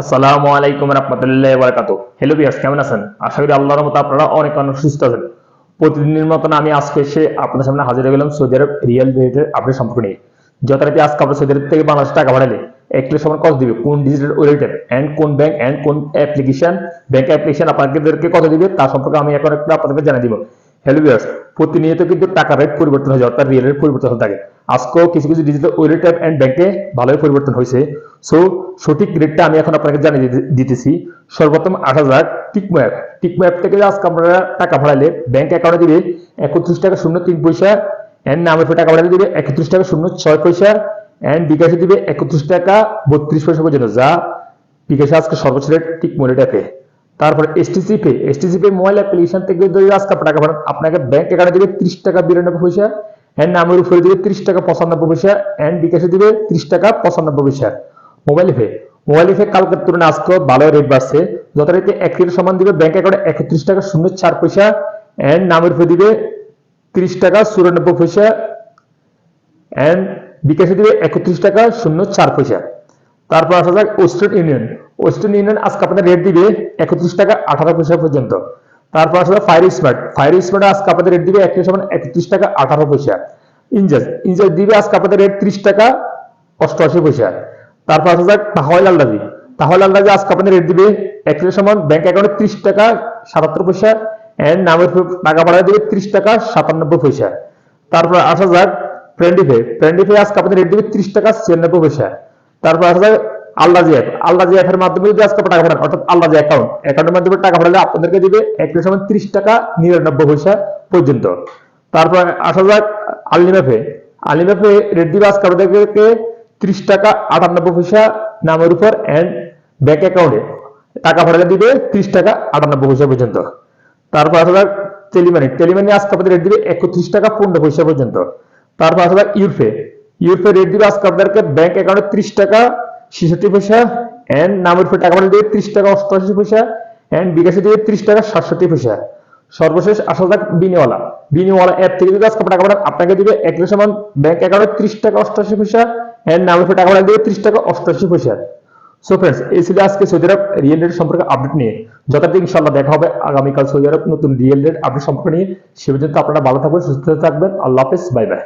আসসালামু আলাইকুম রহমতুল্লাহ বারাকাত হ্যালো বিয়ার্স কেমন আছেন? আশা করি আল্লাহর মতো আপনারা অনেক অনেক সুস্থ আছেন। প্রতিদিনের মতন আমি আজকে এসে আপনাদের সামনে হাজির হয়ে গেলাম সৌদি আরব রিয়েল রেটের আপডেট সম্পর্ক নিয়ে। যথারীতি আজকে আমরা সৌদি আরব থেকে বাংলাদেশ টাকা বাড়ালে এক কিলো সমান কত দিবে? কোন ডিজিটাল ওয়েলেটের অ্যান্ড কোন ব্যাংক অ্যান্ড কোন অ্যাপ্লিকেশন ব্যাংক অ্যাপ্লিকেশন আপনাদেরকে কত দিবে? তার সম্পর্কে আমি এখন একটু আপনাদেরকে জানিয়ে দিব। হ্যালো বিয়ার্স প্রতিনিয়ত কিন্তু টাকা রেট পরিবর্তন হয়ে যায়, অর্থাৎ রিয়েল রেট পরিবর্তন হতে থাকে। আজকেও কিছু কিছু ডিজিটাল ওয়েলেট অ্যাপ অ্যান্ড ব্যাংকে ভালোই পরিবর্তন হয়েছে। সো সঠিক রেটটা আমি এখন আপনাকে জানিয়ে দিতেছি। সর্বোত্তম আট হাজার টিকমো অ্যাপ টিকমো অ্যাপ থেকে আজকে আপনারা টাকা ভাড়ালে ব্যাংক অ্যাকাউন্টে দিবে একত্রিশ টাকা শূন্য তিন পয়সা অ্যান্ড নামের টাকা ভাড়ালে দিবে একত্রিশ টাকা শূন্য ছয় পয়সা অ্যান্ড বিকাশে দিবে একত্রিশ টাকা বত্রিশ পয়সা পর্যন্ত। যা বিকাশে আজকে সর্বোচ্চ রেট টিকমো রেট অ্যাপে তারপরে STC pay STC pay mobile application থেকে যদি আজকে টাকা পাঠান আপনাকে ব্যাংক অ্যাকাউন্টে দিবে ত্রিশ টাকা বিরানব্বই পয়সা অ্যান্ড নামের উপরে দিবে ত্রিশ টাকা পঁচানব্বই পয়সা অ্যান্ড বিকাশে দিবে ত্রিশ টাকা পঁচানব্বই পয়সা। মোবাইল পে মোবাইল পে কালকের তুলনায় আজকে ভালো রেট বাড়ছে। যথারীতি এক সমান দিবে ব্যাংক অ্যাকাউন্টে একত্রিশ টাকা শূন্য চার পয়সা অ্যান্ড নামের উপরে দিবে ত্রিশ টাকা চুরানব্বই পয়সা অ্যান্ড বিকাশে দিবে একত্রিশ টাকা শূন্য চার পয়সা। তারপর আসা যাক ওয়েস্টার্ন ইউনিয়ন। ওয়েস্টার্ন ইউনিয়ন আজকে আপনাদের রেট দিবে একত্রিশ টাকা আঠারো পয়সা পর্যন্ত। তারপর আসা যাক ফায়ার স্মার্ট ফায়ার স্মার্ট আজকে আপনাদের রেট দিবে একটি সমান একত্রিশ টাকা আঠারো পয়সা। ইনজাস ইনজাস দিবে আজকে আপনাদের রেট ত্রিশ টাকা অষ্টআশি পয়সা। তারপর আসা যাক তাহলে আল্লাদি তাহলে আল্লাদি আজকে আপনাদের রেট দিবে একটি সমান ব্যাংক অ্যাকাউন্টে ত্রিশ টাকা সাতাত্তর পয়সা অ্যান্ড নামের টাকা ভাড়া দিবে ত্রিশ টাকা সাতানব্বই পয়সা। তারপর আসা যাক ফ্রেন্ডিফে ফ্রেন্ডিফে আজকে আপনাদের রেট দিবে ত্রিশ টাকা ছিয়ানব্বই পয়সা। তারপর আসা যাক আল্লাহ অ্যাপ আল্লাহ অ্যাপের মাধ্যমে যদি আজকে টাকা পাঠান, অর্থাৎ আল্লাহ অ্যাকাউন্ট অ্যাকাউন্টের মাধ্যমে টাকা পাঠালে আপনাদেরকে দিবে এক সময় ত্রিশ টাকা নিরানব্বই পয়সা পর্যন্ত। তারপর আসা যাক আলিমাফে। আলিমাফে রেট দিবে আজকে আপনাদেরকে ত্রিশ টাকা আটানব্বই পয়সা নামের উপর অ্যান্ড ব্যাংক অ্যাকাউন্টে টাকা পাঠালে দিবে ত্রিশ টাকা আটানব্বই পয়সা পর্যন্ত। তারপর আসা যাক টেলিমানি টেলিমানি আজকে আপনাদের রেট দিবে একত্রিশ টাকা পনেরো পয়সা পর্যন্ত। তারপর আসা যাক ইউরফে ইউরফে রেট দিবে আজকে আপনাদেরকে ব্যাংক অ্যাকাউন্টে ত্রিশ টাকা পয়সা অ্যান্ড নামের টাকা দিবে ত্রিশ টাকা অষ্টআশি পয়সা অ্যান্ড বিকাশে ত্রিশ টাকা সাতষট্টি পয়সা। সর্বশেষ বিনিওয়ালা বিনিওয়ালা অ্যাপ থেকে যদি আজকে টাকা পাঠান, আপনাকে দিবে এক ব্যাংক অ্যাকাউন্টে ত্রিশ টাকা অষ্টআশি পয়সা অ্যান্ড নামের উপরে টাকা পাঠালে দিবে ত্রিশ টাকা অষ্টআশি পয়সা। সো ফ্রেন্ডস এই ছিল আজকে সৌদি আরব রিয়েল রেট সম্পর্কে আপডেট নিয়ে। যথারীতি ইনশাল্লাহ দেখা হবে আগামীকাল সৌদি আরব নতুন রিয়েল রেট আপডেট সম্পর্কে নিয়ে। সে পর্যন্ত আপনারা ভালো থাকবেন, সুস্থ থাকবেন। আল্লাহ হাফেজ বাই বাই